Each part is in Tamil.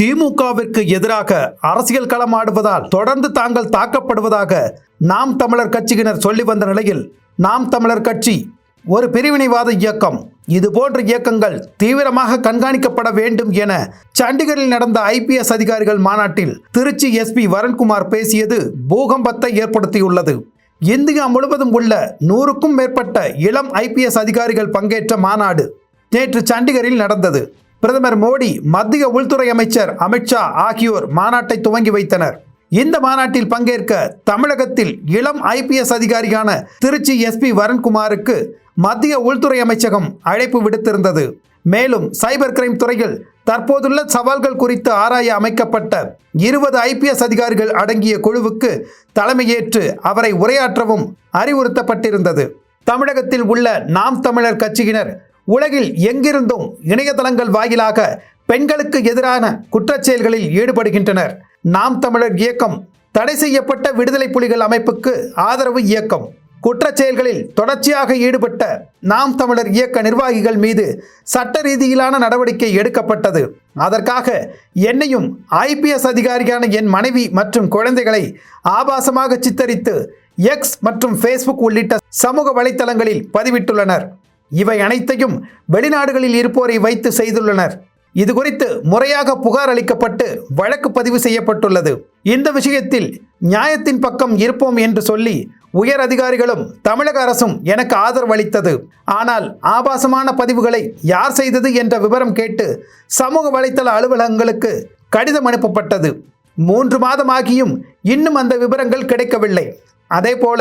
திமுகவிற்கு எதிராக அரசியல் களமாடுவதால் தொடர்ந்து தாங்கள் தாக்கப்படுவதாக நாம் தமிழர் கட்சியினர் சொல்லி வந்த நிலையில் நாம் தமிழர் கட்சி ஒரு பிரிவினைவாத இயக்கம். இது போன்ற இயக்கங்கள் தீவிரமாக கண்காணிக்கப்பட வேண்டும் என சண்டிகரில் நடந்த ஐபிஎஸ் அதிகாரிகள் மாநாட்டில் திருச்சி எஸ்பி வருண்குமார் பேசியது பூகம்பத்தை ஏற்படுத்தியுள்ளது. இந்தியா முழுவதும் உள்ள நூறுக்கும் மேற்பட்ட இளம் ஐபிஎஸ் அதிகாரிகள் பங்கேற்ற மாநாடு நேற்று சண்டிகரில் நடந்தது. பிரதமர் மோடி மத்திய உள்துறை அமைச்சர் அமித்ஷா ஆகியோர் மாநாட்டை துவங்கி வைத்தனர். இந்த மாநாட்டில் பங்கேற்க தமிழகத்தில் இளம் ஐபிஎஸ் அதிகாரியான திருச்சி எஸ்பி வரண்குமாருக்கு மத்திய உள்துறை அமைச்சகம் அழைப்பு விடுத்திருந்தது. மேலும் சைபர் கிரைம் துறையில் தற்போதுள்ள சவால்கள் குறித்து ஆராய அமைக்கப்பட்ட இருபது ஐபிஎஸ் அதிகாரிகள் அடங்கிய குழுவுக்கு தலைமையேற்று அவரை உரையாற்றவும் அறிவுறுத்தப்பட்டிருந்தது. தமிழகத்தில் உள்ள நாம் தமிழர் கட்சியினர் உலகில் எங்கிருந்தும் இணையதளங்கள் வாயிலாக பெண்களுக்கு எதிரான குற்றச்செயல்களில் ஈடுபடுகின்றனர். நாம் தமிழர் இயக்கம் தடை செய்யப்பட்ட விடுதலை புலிகள் அமைப்புக்கு ஆதரவு இயக்கம். குற்றச்செயல்களில் தொடர்ச்சியாக ஈடுபட்ட நாம் தமிழர் இயக்க நிர்வாகிகள் மீது சட்ட ரீதியிலான நடவடிக்கை எடுக்கப்பட்டது. அதற்காக என்னையும் ஐபிஎஸ் அதிகாரியான என் மனைவி மற்றும் குழந்தைகளை ஆபாசமாக சித்தரித்து எக்ஸ் மற்றும் ஃபேஸ்புக் உள்ளிட்ட சமூக வலைத்தளங்களில் பதிவிட்டுள்ளனர். இவை அனைத்தையும் வெளிநாடுகளில் இருப்போரை வைத்து செய்துள்ளனர். இது குறித்து முறையாக புகார் அளிக்கப்பட்டு வழக்கு பதிவு செய்யப்பட்டுள்ளது. இந்த விஷயத்தில் நியாயத்தின் பக்கம் இருப்போம் என்று சொல்லி உயர் அதிகாரிகளும் தமிழக அரசும் எனக்கு ஆதரவு அளித்தது. ஆனால் ஆபாசமான பதிவுகளை யார் செய்தது என்ற விவரம் கேட்டு சமூக வலைத்தள அலுவலகங்களுக்கு கடிதம் அனுப்பப்பட்டது. மூன்று மாதமாகியும் இன்னும் அந்த விவரங்கள் கிடைக்கவில்லை. அதேபோல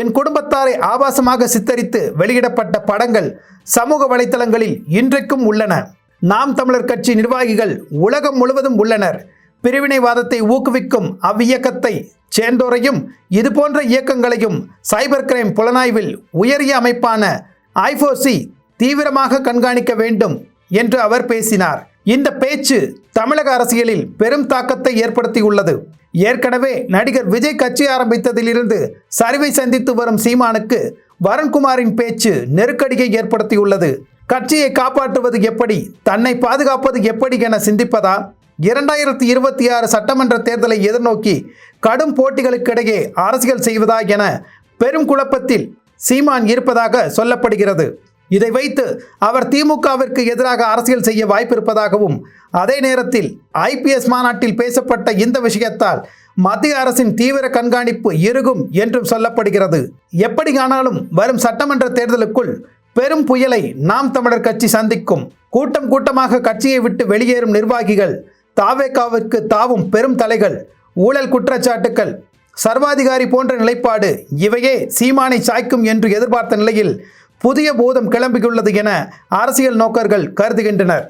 என் குடும்பத்தாரை ஆபாசமாக சித்தரித்து வெளியிடப்பட்ட படங்கள் சமூக வலைத்தளங்களில் இன்றைக்கும் உள்ளன. நாம் தமிழர் கட்சி நிர்வாகிகள் உலகம் முழுவதும் உள்ளனர். பிரிவினைவாதத்தை ஊக்குவிக்கும் அவ்வியக்கத்தை சேர்ந்தோரையும் இதுபோன்ற இயக்கங்களையும் சைபர் கிரைம் புலனாய்வில் உயரிய அமைப்பான ஐஃபோசி தீவிரமாக கண்காணிக்க வேண்டும் என்று அவர் பேசினார். இந்த பேச்சு தமிழக அரசியலில் பெரும் தாக்கத்தை ஏற்படுத்தியுள்ளது. ஏற்கனவே நடிகர் விஜய் கட்சி ஆரம்பித்ததிலிருந்து சரிவை சந்தித்து வரும் சீமானுக்கு வரண்குமாரின் பேச்சு நெருக்கடியை ஏற்படுத்தியுள்ளது. கட்சியை காப்பாற்றுவது எப்படி தன்னை பாதுகாப்பது எப்படி என சிந்திப்பதா? இரண்டாயிரத்தி இருபத்தி ஆறு சட்டமன்ற தேர்தலை எதிர்நோக்கி கடும் போட்டிகளுக்கிடையே அரசியல் செய்வதா என பெரும் குழப்பத்தில் சீமான் இருப்பதாக சொல்லப்படுகிறது. இதை வைத்து அவர் திமுகவிற்கு எதிராக அரசியல் செய்ய வாய்ப்பிருப்பதாகவும் அதே நேரத்தில் ஐபிஎஸ் மாநாட்டில் பேசப்பட்ட இந்த விஷயத்தால் மத்திய அரசின் தீவிர கண்காணிப்பு இருகும் என்றும் சொல்லப்படுகிறது. எப்படியானாலும் வரும் சட்டமன்ற தேர்தலுக்குள் பெரும் புயலை நாம் தமிழர் கட்சி சந்திக்கும். கூட்டம் கூட்டமாக கட்சியை விட்டு வெளியேறும் நிர்வாகிகள் தாவேக்காவிற்கு தாவும் பெரும் தலைகள் ஊழல் குற்றச்சாட்டுக்கள் சர்வாதிகாரி போன்ற நிலைப்பாடு இவையே சீமானை சாய்க்கும் என்று எதிர்பார்த்த நிலையில் புதிய பூதம் கிளம்பியுள்ளது என அரசியல் நோக்கர்கள் கருதுகின்றனர்.